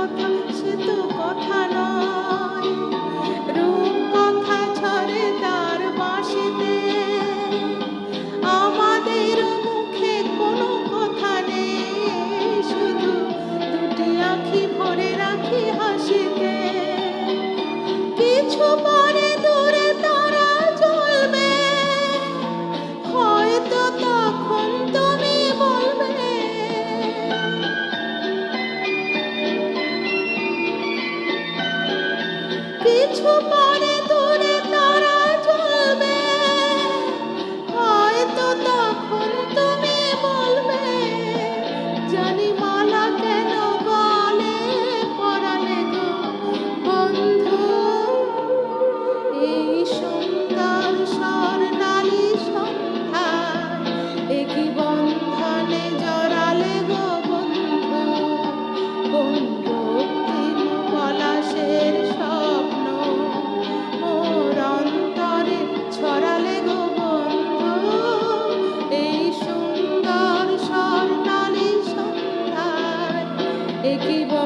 কথা সে তো কথা নয়। কিছু পরে Equipo.